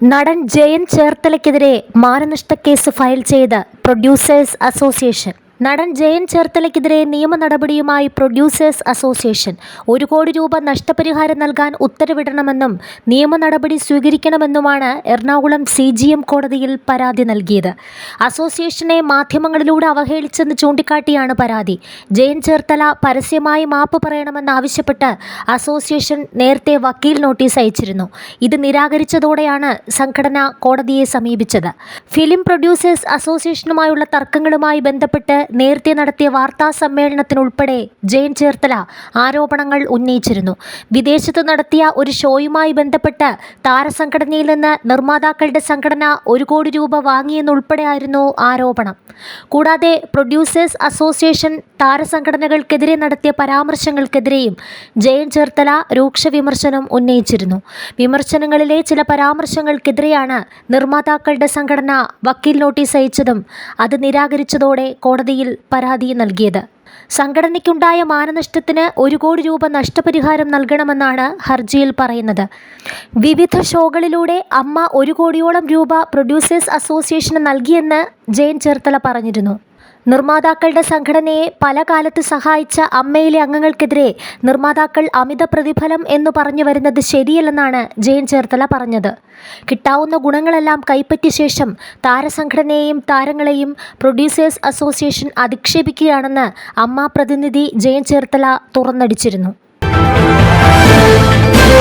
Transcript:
നടൻ ജയൻ ചേർത്തലയ്ക്കെതിരെ മാനനഷ്ട കേസ് ഫയൽ ചെയ്ത് പ്രൊഡ്യൂസേഴ്സ് അസോസിയേഷൻ. നടൻ ജയൻ ചേർത്തലയ്ക്കെതിരെ നിയമ നടപടിയുമായി പ്രൊഡ്യൂസേഴ്സ് അസോസിയേഷൻ. ഒരു കോടി രൂപ നഷ്ടപരിഹാരം നൽകാൻ ഉത്തരവിടണമെന്നും നിയമ നടപടി സ്വീകരിക്കണമെന്നുമാണ് എറണാകുളം സി ജി എം കോടതിയിൽ പരാതി നൽകിയത്. അസോസിയേഷനെ മാധ്യമങ്ങളിലൂടെ അവഹേളിച്ചെന്ന് ചൂണ്ടിക്കാട്ടിയാണ് പരാതി. ജയൻ ചേർത്തല പരസ്യമായി മാപ്പ് പറയണമെന്നാവശ്യപ്പെട്ട് അസോസിയേഷൻ നേരത്തെ വക്കീൽ നോട്ടീസ് അയച്ചിരുന്നു. ഇത് നിരാകരിച്ചതോടെയാണ് സംഘടന കോടതിയെ സമീപിച്ചത്. ഫിലിം പ്രൊഡ്യൂസേഴ്സ് അസോസിയേഷനുമായുള്ള തർക്കങ്ങളുമായി ബന്ധപ്പെട്ട് നേരത്തെ നടത്തിയ വാർത്താ സമ്മേളനത്തിനുൾപ്പെടെ ജയൻ ചേർത്തല ആരോപണങ്ങൾ ഉന്നയിച്ചിരുന്നു. വിദേശത്ത് നടത്തിയ ഒരു ഷോയുമായി ബന്ധപ്പെട്ട് താരസംഘടനയിൽ നിന്ന് നിർമ്മാതാക്കളുടെ സംഘടന ഒരു കോടി രൂപ വാങ്ങിയെന്നുൾപ്പെടെയായിരുന്നു ആരോപണം. കൂടാതെ പ്രൊഡ്യൂസേഴ്സ് അസോസിയേഷൻ താരസംഘടനകൾക്കെതിരെ നടത്തിയ പരാമർശങ്ങൾക്കെതിരെയും ജയൻ ചേർത്തല രൂക്ഷ വിമർശനം ഉന്നയിച്ചിരുന്നു. വിമർശനങ്ങളിലെ ചില പരാമർശങ്ങൾക്കെതിരെയാണ് നിർമ്മാതാക്കളുടെ സംഘടന വക്കീൽ നോട്ടീസ് അയച്ചതും അത് നിരാകരിച്ചതോടെ കോടതിയിൽ പരാതി നൽകിയത്. സംഘടനയ്ക്കുണ്ടായ മാനനഷ്ടത്തിന് ഒരു കോടി രൂപ നഷ്ടപരിഹാരം നൽകണമെന്നാണ് ഹർജിയിൽ പറയുന്നത്. വിവിധ ഷോകളിലൂടെ അമ്മ ഒരു കോടിയോളം രൂപ പ്രൊഡ്യൂസേഴ്സ് അസോസിയേഷന് നൽകിയെന്ന് ജയൻ ചേർത്തല പറഞ്ഞിരുന്നു. നിർമ്മാതാക്കളുടെ സംഘടനയെ പല കാലത്ത് സഹായിച്ച അമ്മയിലെ അംഗങ്ങൾക്കെതിരെ നിർമ്മാതാക്കൾ അമിത പ്രതിഫലം എന്ന് പറഞ്ഞു വരുന്നത് ശരിയല്ലെന്നാണ് ജയൻ ചേർത്തല പറഞ്ഞത്. കിട്ടാവുന്ന ഗുണങ്ങളെല്ലാം കൈപ്പറ്റിയ ശേഷം താരസംഘടനയെയും താരങ്ങളെയും പ്രൊഡ്യൂസേഴ്സ് അസോസിയേഷൻ അധിക്ഷേപിക്കുകയാണെന്ന് അമ്മ പ്രതിനിധി ജയൻ ചേർത്തല തുറന്നടിച്ചിരുന്നു.